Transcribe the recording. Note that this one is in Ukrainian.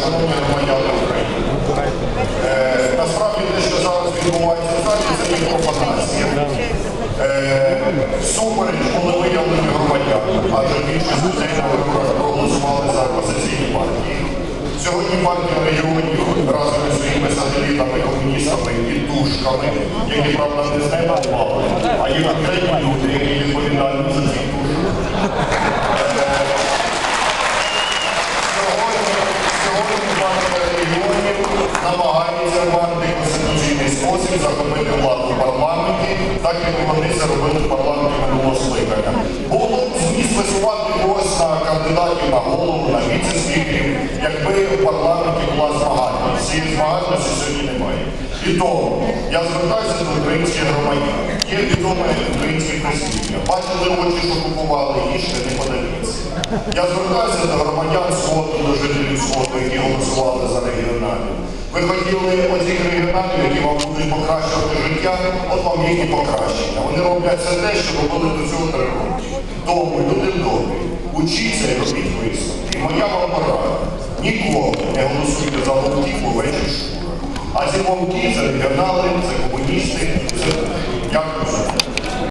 Шановні громадяни України, насправді те, що зараз відбувається в залі, це є профанація. Е, Супереч були виявлені громадяни, адже більшість людей на виборах проголосували за опозиційні партії. Сьогодні партія регіонів разом із своїми сателітами, комуністами і душками, які, правда, не з а є конкретні люди, які намагається в антиконституційний спосіб захопити владу в парламенті, так як вони це робили в парламенті минулого скликання. Було б зміст висувати когось на кандидатів на голову, на віце-спікерів, якби в парламенті була змагальність. Цієї змагальності сьогодні немає. І тому я звертаюся до українських громадян. Є відоме українське прислів'я. Бачили очі, що купували їжте, не подивіться. Я звертаюся до громадян Сходу, до жителів Сходу, які голосували за регіоналів. Ви хотіли оцих регіоналів, які вам будуть покращувати життя, от вам їхні покращення. Вони роблять все те, що робили до цього три роки. Тому люди добрі, учіться і робіть висновки. І моя вам порада. Ніколи не голосуйте за вовків у вечір шкура. А ці вовки це регіонали, це комуністи.